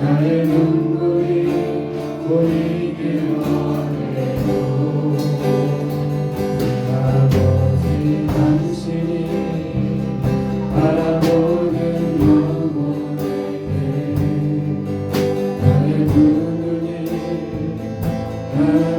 나의 눈물이 보이길 원해 하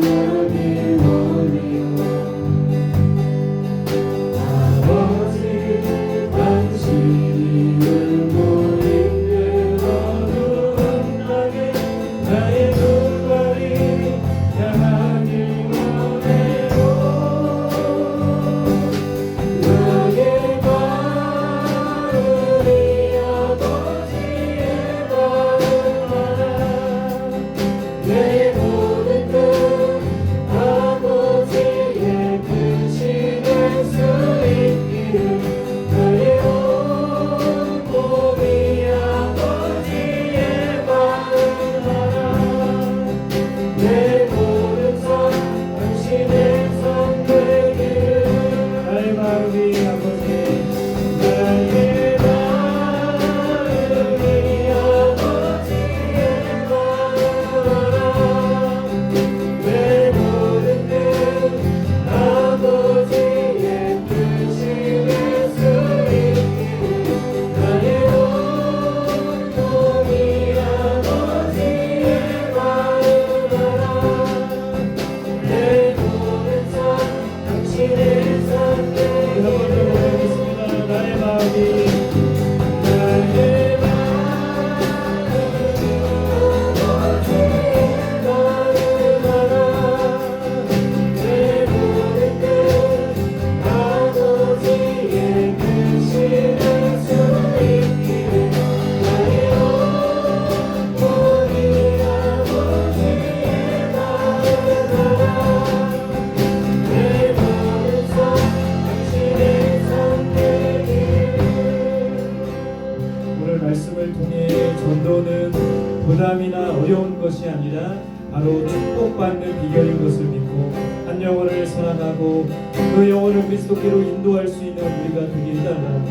바로 축복받는 비결인 것을 믿고 한 영혼을 사랑하고 그 영혼을 그리스도께로 인도할 수 있는 우리가 되길 달라고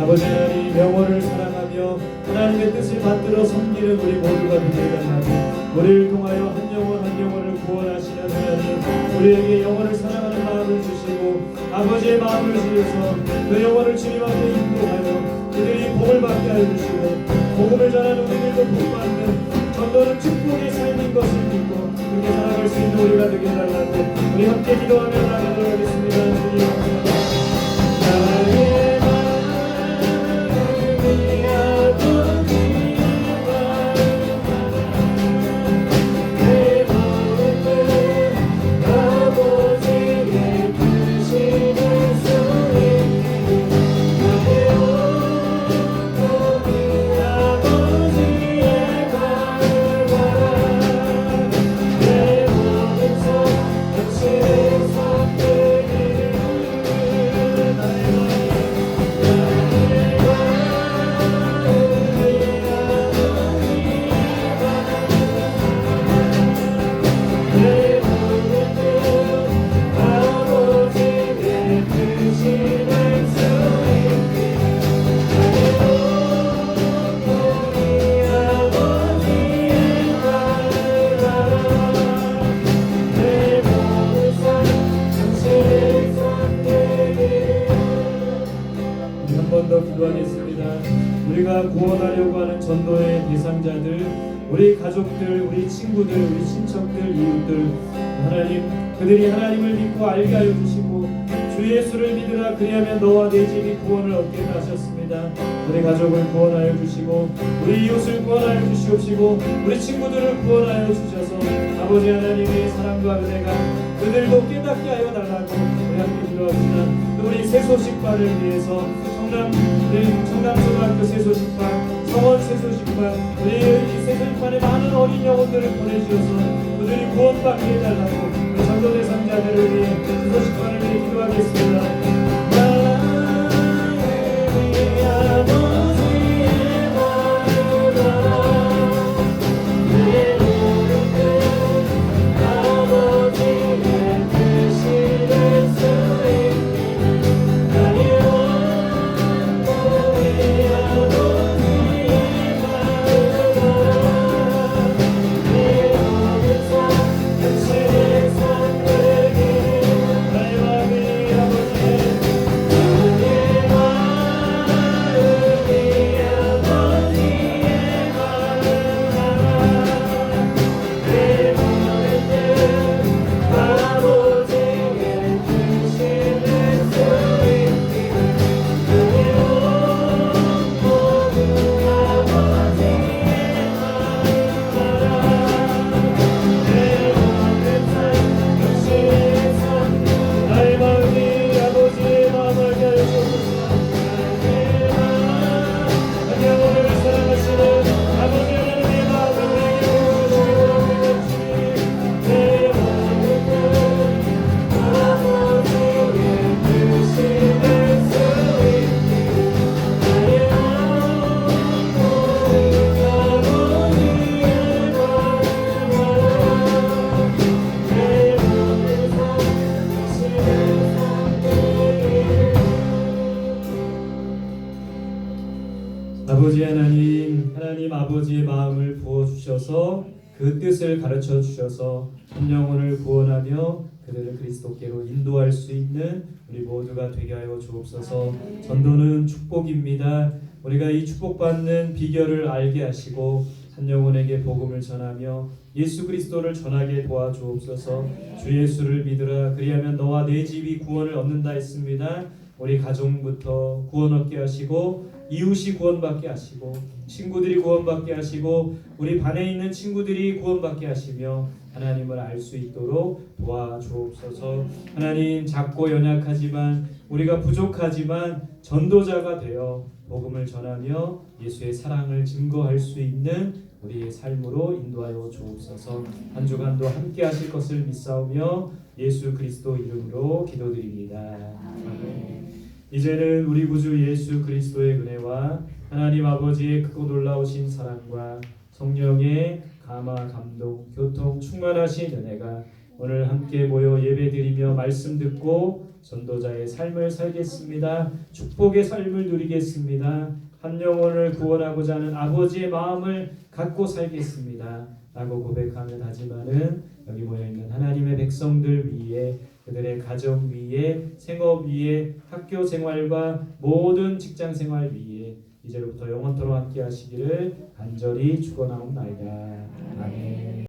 아버지 하나님 영혼을 사랑하며 하나님의 뜻을 받들어 섬기는 우리 모두가 되길 달라고 우리를 통하여 한 영혼 한 영혼을 구원하시는 하나님 우리에게 영혼을 사랑하는 마음을 주시고 아버지의 마음을 주셔서 그 영혼을 주님 앞에 인도하여 그들이 복을 받게 하여 주시고 복음을 전하는 우리들도 복 받는 전도는 축복의 삶인 것을 믿고 그렇게 살아갈 수 있는 우리가 되게 달라고 우리 함께 기도하며 나가도록 하겠습니다 전도의 대상자들, 우리 가족들, 우리 친구들, 우리 친척들, 이웃들, 하나님, 그들이 하나님을 믿고 알게 하여 주시고 주 예수를 믿으라 그리하면 너와 내 집이 구원을 얻게 하셨습니다. 우리 가족을 구원하여 주시고 우리 이웃을 구원하여 주시옵시고 우리 친구들을 구원하여 주셔서 아버지 하나님의 사랑과 은혜가 그들도 깨닫게 하여 달라고 우리 함께 기도합시다. 또 우리 새소식반을 위해서 성남 우리 성남초등학교 새소식반, 성원 새소식반, 우리 이 새소식반에 많은 어린 영혼들을 보내주셔서 그들이 구원받게 해달라고 우리 전도 대상자들을 위해 새소식반을 위해 기도하겠습니다. 뜻을 가르쳐 주셔서 한 영혼을 구원하며 그들을 그리스도께로 인도할 수 있는 우리 모두가 되게 하여 주옵소서. 전도는 축복입니다. 우리가 이 축복받는 비결을 알게 하시고 한 영혼에게 복음을 전하며 예수 그리스도를 전하게 도와주옵소서. 주 예수를 믿으라 그리하면 너와 내 집이 구원을 얻는다 했습니다. 우리 가정부터 구원 얻게 하시고 이웃이 구원받게 하시고 친구들이 구원받게 하시고 우리 반에 있는 친구들이 구원받게 하시며 하나님을 알 수 있도록 도와주옵소서. 하나님 작고 연약하지만 우리가 부족하지만 전도자가 되어 복음을 전하며 예수의 사랑을 증거할 수 있는 우리의 삶으로 인도하여 주옵소서. 한 주간도 함께 하실 것을 믿사오며 예수 그리스도 이름으로 기도드립니다. 아멘. 이제는 우리 구주 예수 그리스도의 은혜와 하나님 아버지의 크고 놀라우신 사랑과 성령의 감화 감동 교통 충만하신 은혜가 오늘 함께 모여 예배드리며 말씀 듣고 전도자의 삶을 살겠습니다. 축복의 삶을 누리겠습니다. 한 영혼을 구원하고자 하는 아버지의 마음을 갖고 살겠습니다. 라고 고백하며 하지만은 여기 모여 있는 하나님의 백성들 위에 그들의 가정 위에 생업 위에 학교 생활과 모든 직장 생활 위에 이제로부터 영원토록 함께 하시기를 간절히 축원하옵나이다. 아멘.